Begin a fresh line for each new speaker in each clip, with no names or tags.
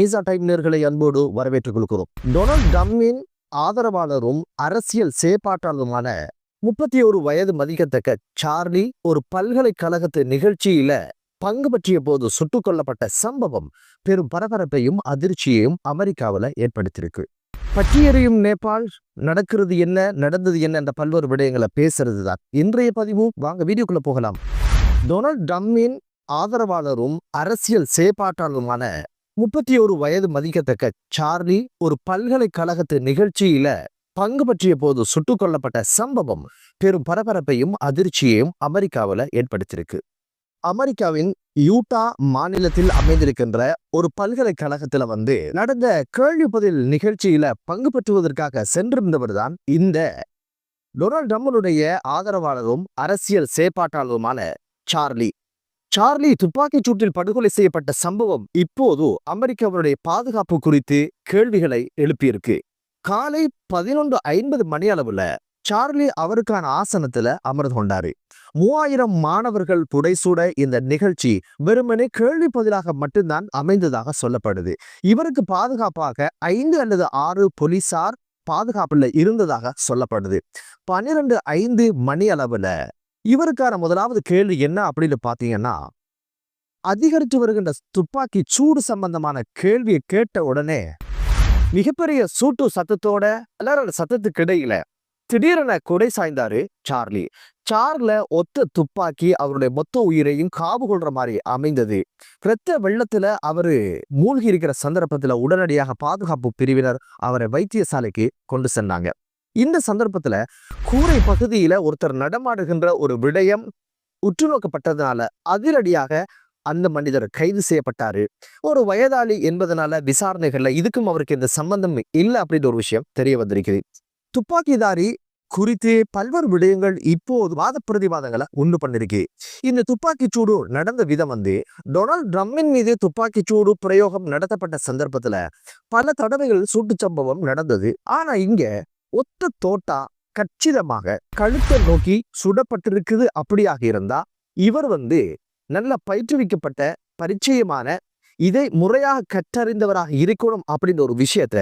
ஈசா டைம்னர்களை அன்போடு வரவேற்றுக் கொள்கிறோம். டொனால்ட் டம்மின் ஆதரவாளரும் அரசியல் செயற்பாட்டாளருமான முப்பத்தி ஒரு வயது மதிக்கத்தக்க சார்லி ஒரு பல்கலைக்கழகத்து நிகழ்ச்சியில பங்கு பற்றிய போது சுட்டுக் கொல்லப்பட்ட சம்பவம் பெரும் பரபரப்பையும் அதிர்ச்சியையும் அமெரிக்காவில் ஏற்படுத்தியிருக்கு. பற்றியறியும் நேபாள் நடக்கிறது என்ன நடந்தது என்ன என்ற பல்வேறு விடயங்களை பேசுறது தான் இன்றைய பதிவு வாங்க வீடியோக்குள்ள போகலாம். டொனால்ட் டம்மின் ஆதரவாளரும் அரசியல் செயற்பாட்டாளருமான முப்பத்தி ஒரு வயது மதிக்கத்தக்க சார்லி ஒரு பல்கலைக்கழகத்து நிகழ்ச்சியில பங்கு பற்றிய போது சுட்டுக் கொல்லப்பட்ட சம்பவம் பெரும் பரபரப்பையும் அதிர்ச்சியையும் அமெரிக்காவில் ஏற்படுத்தியிருக்கு. அமெரிக்காவின் யூட்டா மாநிலத்தில் அமைந்திருக்கின்ற ஒரு பல்கலைக்கழகத்துல வந்து நடந்த கேள்வி பதில் நிகழ்ச்சியில பங்கு பெற்றுவதற்காக சென்றிருந்தவர் தான் இந்த டொனால்ட் ட்ரம்பனுடைய ஆதரவாளரும் அரசியல் செயற்பாட்டாளருமான சார்லி. சார்லி துப்பாக்கிச் சூட்டில் படுகொலை செய்யப்பட்ட சம்பவம் இப்போது அமெரிக்காவுடைய பாதுகாப்பு குறித்து கேள்விகளை எழுப்பியிருக்கு. காலை பதினொன்று ஐம்பது மணி அளவுல சார்லி அவருக்கான ஆசனத்துல அமர்ந்து கொண்டாரு. மூவாயிரம் மாணவர்கள் புடைசூட இந்த நிகழ்ச்சி வெறுமனே கேள்வி பதிலாக மட்டும்தான் அமைந்ததாக சொல்லப்படுது. இவருக்கு பாதுகாப்பாக ஐந்து அல்லது ஆறு போலீசார் பாதுகாப்புல இருந்ததாக சொல்லப்படுது. பன்னிரண்டு ஐந்து மணி அளவுல இவருக்கான முதலாவது கேள்வி என்ன அப்படின்னு பார்த்தீங்கன்னா அதிகரித்து வருகின்ற துப்பாக்கி சூடு சம்பந்தமான கேள்வியை கேட்ட உடனே மிகப்பெரிய சூட்டு சத்தத்தோட எல்லாரோட சத்தத்துக்கு இடையில திடீரென குடை சாய்ந்தாரு சார்லி. சார்ல ஒத்த துப்பாக்கி அவருடைய மொத்த உயிரையும் காவு கொள்ற மாதிரி அமைந்தது. இரத்த வெள்ளத்துல அவரு மூழ்கி இருக்கிற சந்தர்ப்பத்துல உடனடியாக பாதுகாப்பு பிரிவினர் அவரை வைத்தியசாலைக்கு கொண்டு சென்றாங்க இந்த சந்தர்ப்பத்துல கூரை பகுதியில ஒருத்தர் நடமாடுகின்ற ஒரு விடயம் உற்று நோக்கப்பட்டதுனால அதிரடியாக அந்த மனிதர் கைது செய்யப்பட்டாரு. ஒரு வயதாளி என்பதனால விசாரணைகள்ல இதுக்கும் அவருக்கு இந்த சம்பந்தம் இல்லை அப்படின்ற ஒரு விஷயம் தெரிய வந்திருக்குது. துப்பாக்கிதாரி குறித்து பல்வேறு விடயங்கள் இப்போது வாத பிரதிவாதங்களை உண்டு பண்ணிருக்கு. இந்த துப்பாக்கி சூடு நடந்த விதம் வந்து டொனால்ட் ட்ரம்மின் மீது துப்பாக்கி சூடு பிரயோகம் நடத்தப்பட்ட சந்தர்ப்பத்துல பல தடவைகள் சூட்டு சம்பவம் நடந்தது. ஆனா இங்க ஒத்த தோட்டா கச்சிதமாக கழுத்தை நோக்கி சுடப்பட்டிருக்குது அப்படியாக இருந்தா இவர் வந்து நல்ல பயிற்றுவிக்கப்பட்ட பரிச்சயமான இதை முறையாக கற்றறிந்தவராக இருக்கணும் அப்படின்ற ஒரு விஷயத்த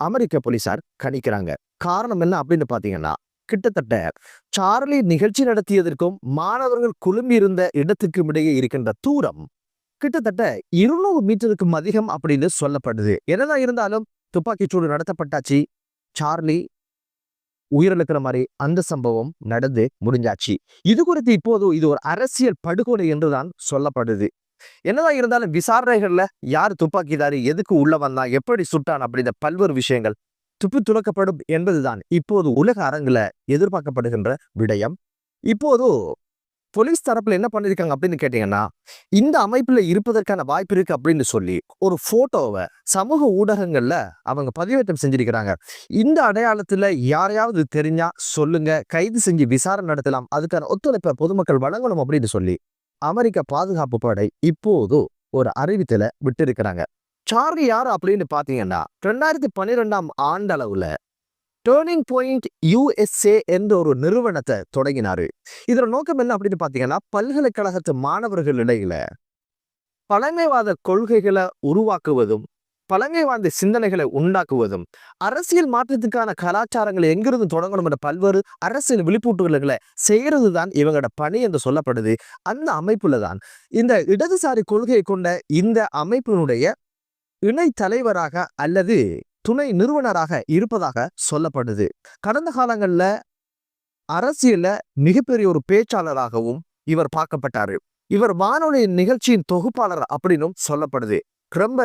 அமெரிக்க போலீசார் கணிக்கிறாங்க. காரணம் என்ன அப்படின்னு பாத்தீங்கன்னா கிட்டத்தட்ட சார்லி நிகழ்ச்சி நடத்தியதற்கும் மாணவர்கள் குழும்பி இருந்த இடத்துக்கும் இடையே இருக்கின்ற தூரம் கிட்டத்தட்ட இருநூறு மீட்டருக்கும் அதிகம் அப்படின்னு சொல்லப்படுது. என்னதான் இருந்தாலும் துப்பாக்கிச்சூடு நடத்தப்பட்டாச்சு. சார்லி உயிரிழக்கிற மாதிரி அந்த சம்பவம் நடந்து முடிஞ்சாச்சு. இது குறித்து இப்போது இது ஒரு அரசியல் படுகொலை என்றுதான் சொல்லப்படுது. என்னதான் இருந்தாலும் விசாரணைகள்ல யார் துப்பாக்கிதாரி எதுக்கு உள்ள வந்தான் எப்படி சுட்டான் அப்படின்ற பல்வேறு விஷயங்கள் துப்பி துளக்கப்படும் என்பதுதான். இப்போது உலக அரங்குல எதிர்பார்க்கப்படுகின்ற விடயம். இப்போது போலீஸ் தரப்புல என்ன பண்ணிருக்காங்க அப்படின்னு கேட்டீங்கன்னா இந்த அமைப்புல இருப்பதற்கான வாய்ப்பு இருக்கு அப்படின்னு சொல்லி ஒரு போட்டோவை சமூக ஊடகங்கள்ல அவங்க பதிவேற்றம் செஞ்சிருக்கிறாங்க. இந்த அடையாளத்துல யாரையாவது தெரிஞ்சா சொல்லுங்க கைது செஞ்சு விசாரணை நடத்தலாம் அதுக்கான ஒத்துழைப்பை பொதுமக்கள் வழங்கணும் அப்படின்னு சொல்லி அமெரிக்க பாதுகாப்பு படை இப்போது ஒரு அறிவித்தல விட்டிருக்கிறாங்க. சார்லி யார் அப்படின்னு பாத்தீங்கன்னா ரெண்டாயிரத்தி பன்னிரெண்டாம் ஆண்டளவுல டேர்னிங் பாயிண்ட் யூஎஸ்ஏ என்ற ஒரு நிறுவனத்தை தொடங்கினாரு. இதோட நோக்கம் என்ன அப்படின்னு பார்த்தீங்கன்னா பல்கலைக்கழகத்து மாணவர்கள் இடையில பழமைவாத கொள்கைகளை உருவாக்குவதும் பழமைவாத சிந்தனைகளை உண்டாக்குவதும் அரசியல் மாற்றத்துக்கான கலாச்சாரங்களை எங்கிருந்து தொடங்கணும் என்ற பல்வேறு அரசியல் விழிப்பூட்டுகளை செய்கிறது தான் இவங்களோட பணி என்று சொல்லப்படுது. அந்த அமைப்புல தான் இந்த இடதுசாரி கொள்கையை கொண்ட இந்த அமைப்பினுடைய இணை தலைவராக அல்லது துணை நிறுவனராக இருப்பதாக சொல்லப்படுது. கடந்த காலங்கள்ல அரசியல்ல மிகப்பெரிய ஒரு பேச்சாளராகவும் இவர் பார்க்கப்பட்டாரு. இவர் வானொலி நிகழ்ச்சியின் தொகுப்பாளர் அப்படின்னும் சொல்லப்படுது. ரொம்ப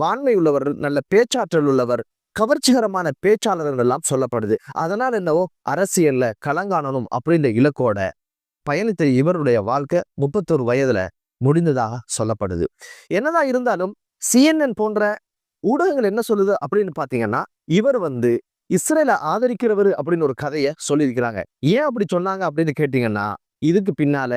வான்மை உள்ளவர் நல்ல பேச்சாற்றல் உள்ளவர் கவர்ச்சிகரமான பேச்சாளர் எல்லாம் சொல்லப்படுது. அதனால் என்னவோ அரசியல்ல கலங்கானனும் அப்படின்ற இலக்கோட பயணித்த இவருடைய வாழ்க்கை முப்பத்தொரு வயதுல முடிந்ததாக சொல்லப்படுது. என்னதான் இருந்தாலும் சிஎன்என் போன்ற ஊடகங்கள் என்ன சொல்லுது அப்படின்னு பாத்தீங்கன்னா இவர் வந்து இஸ்ரேலை ஆதரிக்கிறவர் அப்படின்னு ஒரு கதையை சொல்லியிருக்கிறாங்க. ஏன் அப்படி சொன்னாங்க அப்படின்னு கேட்டீங்கன்னா இதுக்கு பின்னால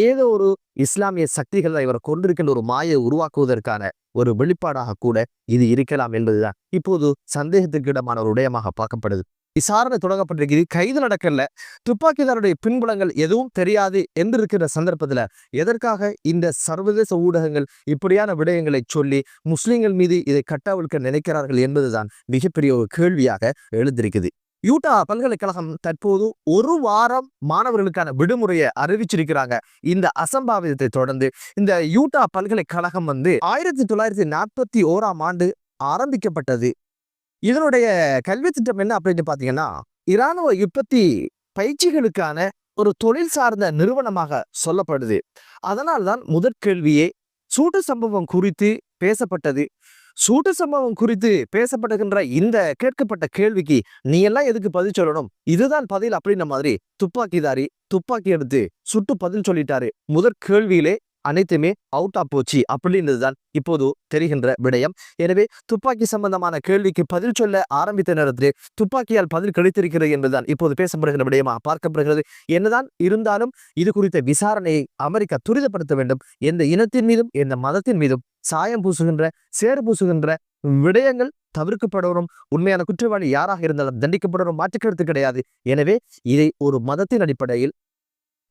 ஏதோ ஒரு இஸ்லாமிய சக்திகள் இவரை கொண்டிருக்கின்ற ஒரு மாயை உருவாக்குவதற்கான ஒரு வெளிப்பாடாக கூட இது இருக்கலாம் என்பதுதான். இப்போது சந்தேகத்துக்கு இடமான ஒரு விடயமாக பார்க்கப்படுது. விசாரணை தொடங்கப்பட்டிருக்குது. கைது நடக்கல. துப்பாக்கிதாருடைய பின்புலங்கள் எதுவும் தெரியாது என்று இருக்கிற சந்தர்ப்பத்துல எதற்காக இந்த சர்வதேச ஊடகங்கள் இப்படியான விடயங்களை சொல்லி முஸ்லிம்கள் மீது இதை கட்டவிழ்க்க நினைக்கிறார்கள் என்பதுதான் மிகப்பெரிய ஒரு கேள்வியாக எழுந்திருக்குது. யூட்டா பல்கலைக்கழகம் தற்போது ஒரு வாரம் மாணவர்களுக்கான விடுமுறையை அறிவிச்சிருக்கிறாங்க. இந்த அசம்பாவிதத்தை தொடர்ந்து இந்த யூட்டா பல்கலைக்கழகம் வந்து ஆயிரத்தி தொள்ளாயிரத்தி நாற்பத்தி ஓராம் ஆண்டு ஆரம்பிக்கப்பட்டது. இதனுடைய கல்வி திட்டம் என்ன அப்படின்னு பார்த்தீங்கன்னா இராணுவ உற்பத்தி பயிற்சிகளுக்கான ஒரு தொழில் சார்ந்த நிறுவனமாக சொல்லப்படுது. அதனால்தான் முதற் கேள்வியே சூட்டு சம்பவம் குறித்து பேசப்பட்டது. சூட்டு சம்பவம் குறித்து பேசப்படுகின்ற இந்த கேட்கப்பட்ட கேள்விக்கு நீ எல்லாம் எதுக்கு பதில் சொல்லணும்? இதுதான் பதில் அப்படின்ன மாதிரி துப்பாக்கிதாரி துப்பாக்கி எடுத்து சுட்டு பதில் சொல்லிட்டாரு. முதற் கேள்வியிலே அனைத்துமே அவுட் ஆஃப் போச்சு அப்படின்றதுதான் இப்போது தெரிகின்ற விடயம். எனவே துப்பாக்கி சம்பந்தமான கேள்விக்கு பதில் சொல்ல ஆரம்பித்த நேரத்திலே துப்பாக்கியால் பதில் கிடைத்திருக்கிறது என்பதுதான் இப்போது பேசப்படுகிற விடயமா பார்க்கப்படுகிறது. என்னதான் இருந்தாலும் இது குறித்த விசாரணையை அமெரிக்கா துரிதப்படுத்த வேண்டும். எந்த இனத்தின் மீதும் எந்த மதத்தின் மீதும் சாயம் பூசுகின்ற சேறு பூசுகின்ற விடயங்கள் தவிர்க்கப்படணும். உண்மையான குற்றவாளி யாராக இருந்தாலும் தண்டிக்கப்படணும். மாற்றுக்கிறது கிடையாது. எனவே இதை ஒரு மதத்தின் அடிப்படையில்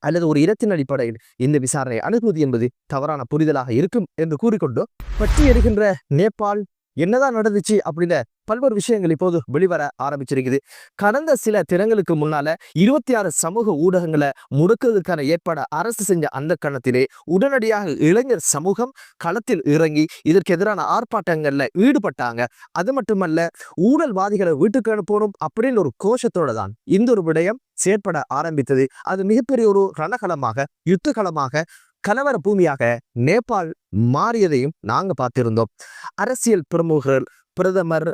அல்லது ஒரு இடத்தின் அடிப்படையில் இந்த விசாரணை அணுகுவது என்பது தவறான புரிதலாக இருக்கும் என்று கூறிக்கொண்டு பற்றி எரிகின்ற நேபாள் என்னதான் நடந்துச்சு அப்படின்னு பல்வேறு விஷயங்கள் இப்போது வெளிவர ஆரம்பிச்சிருக்குது. கடந்த சில தினங்களுக்கு முன்னால இருபத்தி ஆறு சமூக ஊடகங்களை முடக்குவதற்கான ஏற்பாடு அரசு செஞ்ச அந்த கணத்திலே உடனடியாக இளைஞர் சமூகம் களத்தில் இறங்கி இதற்கு எதிரான ஆர்ப்பாட்டங்கள்ல ஈடுபட்டாங்க. அது மட்டுமல்ல ஊழல்வாதிகளை வீட்டுக்கு அனுப்பணும் அப்படின்னு ஒரு கோஷத்தோட தான் இந்த ஒரு விடயம் செயற்பட ஆரம்பித்தது. அது மிகப்பெரிய ஒரு ரணகலமாக யுத்தகலமாக கலவர பூமியாக நேபாள் மாறியதையும் நாங்க பார்த்திருந்தோம். அரசியல் பிரமுகர்கள் பிரதமர்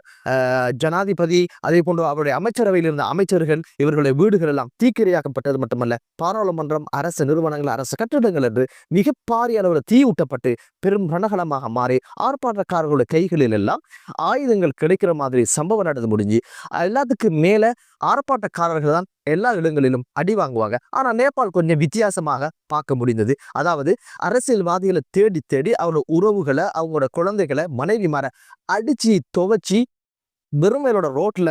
ஜனாதிபதி அதே போன்று அவருடைய அமைச்சரவையில் இருந்த அமைச்சர்கள் இவர்களுடைய வீடுகள் எல்லாம் தீக்கிரையாக்கப்பட்டது மட்டுமல்ல பாராளுமன்றம் அரசு நிறுவனங்கள் அரசு கட்டிடங்கள் என்று மிக பாரிய அளவில் தீயூட்டப்பட்டு பெரும் ரணகலமாக மாறி ஆர்ப்பாட்டக்காரர்களுடைய கைகளில் எல்லாம் ஆயுதங்கள் கிடைக்கிற மாதிரி சம்பவம் நடந்து முடிஞ்சு எல்லாத்துக்கும் மேல ஆர்ப்பாட்டக்காரர்கள் தான் எல்லா இடங்களிலும் அடி வாங்குவாங்க. ஆனால் நேபாள் கொஞ்சம் வித்தியாசமாக பார்க்க முடிந்தது. அதாவது அரசியல்வாதிகளை தேடி தேடி அவங்களோட உறவுகளை அவங்களோட குழந்தைகளை மனைவி மாற அடிச்சு துவைச்சி வெறுமையிலோட ரோட்ல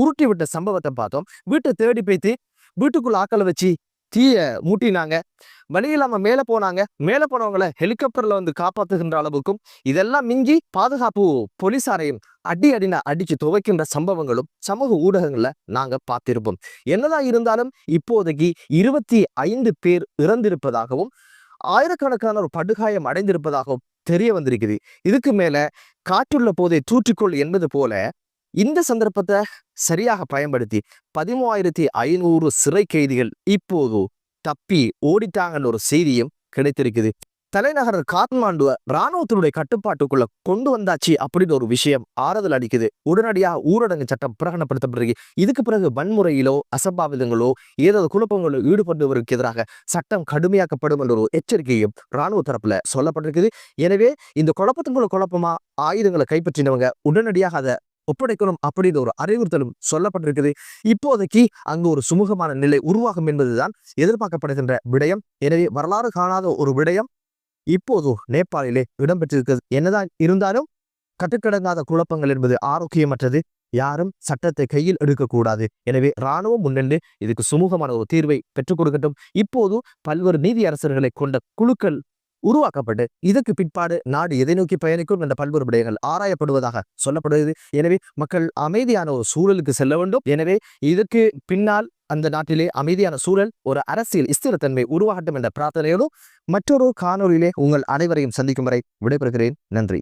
உருட்டி விட்ட சம்பவத்தை பார்த்தோம். வீட்டை தேடி போய்த்து வீட்டுக்குள்ள ஆக்களை வச்சு தீயை மூட்டினாங்க. வழி இல்லாமல் மேலே போனாங்க. மேலே போனவங்களை ஹெலிகாப்டரில் வந்து காப்பாற்றுகின்ற அளவுக்கும் இதெல்லாம் மிஞ்சி பாதுகாப்பு போலீஸாரையும் அடி அடினா அடித்து துவைக்கின்ற சம்பவங்களும் சமூக ஊடகங்களில் நாங்கள் பார்த்திருப்போம். என்னதான் இருந்தாலும் இப்போதைக்கு இருபத்தி ஐந்து பேர் இறந்திருப்பதாகவும் ஆயிரக்கணக்கான ஒரு படுகாயம் அடைந்திருப்பதாகவும் தெரிய வந்திருக்குது. இதுக்கு மேல காற்றுள்ள போதை தூற்றிக்கொள் என்பது போல இந்த சந்தர்ப்பத்தை சரியாக பயன்படுத்தி பதிமூவாயிரத்தி ஐநூறு சிறை கைதிகள் இப்போது தப்பி ஓடிட்டாங்கன்னு ஒரு செய்தியும் கிடைத்திருக்குது. தலைநகர் காத்மாண்டுவ ராணுவத்தினுடைய கட்டுப்பாட்டுக்குள்ள கொண்டு வந்தாச்சு அப்படின்னு ஒரு விஷயம் ஆறுதல் அடிக்குது உடனடியாக ஊரடங்கு சட்டம் பிரகடனப்படுத்தப்படுகிறது. இதுக்கு பிறகு வன்முறையிலோ அசம்பாவிதங்களோ ஏதாவது குழப்பங்களோ ஈடுபடுவதற்கு எதிராக சட்டம் கடுமையாக்கப்படும் என்ற ஒரு எச்சரிக்கையும் ராணுவ தரப்புல சொல்லப்பட்டிருக்குது. எனவே இந்த குழப்பத்துக்குள்ள குழப்பமா ஆயுதங்களை கைப்பற்றினவங்க உடனடியாக அதை ஒப்படைக்கணும் அப்படின்ற ஒரு அறிவுறுத்தலும் சொல்லப்பட்டிருக்குது. இப்போதைக்கு அங்கு ஒரு சுமூகமான நிலை உருவாகும் என்பதுதான் எதிர்பார்க்கப்படுகின்ற விடயம். எனவே வரலாறு காணாத ஒரு விடயம். இப்போது நேபாளிலே இடம்பெற்றிருக்கிறது. என்னதான் இருந்தாலும் கட்டுக்கடங்காத குழப்பங்கள் என்பது ஆரோக்கியமற்றது. யாரும் சட்டத்தை கையில் எடுக்கக்கூடாது. எனவே இராணுவம் முன்னின்று இதுக்கு சுமூகமான ஒரு தீர்வை பெற்றுக் கொடுக்கட்டும். இப்போது பல்வேறு நீதியரசர்களை கொண்ட குழுக்கள் உருவாக்கப்பட்டு இதற்கு பிற்பாடு நாடு எதை நோக்கி பயணிக்கும் என்ற பல்வேறு விடயங்கள் ஆராயப்படுவதாக சொல்லப்படுகிறது. எனவே மக்கள் அமைதியான ஒரு சூழலுக்கு செல்ல வேண்டும். எனவே இதற்கு பின்னால் அந்த நாட்டிலே அமைதியான சூழல் ஒரு அரசியல் ஸ்திரத்தன்மை உருவாகட்டும் என்ற பிரார்த்தனையோடு மற்றொரு காணொளியிலே உங்கள் அனைவரையும் சந்திக்கும் வரை விடைபெறுகிறேன். நன்றி.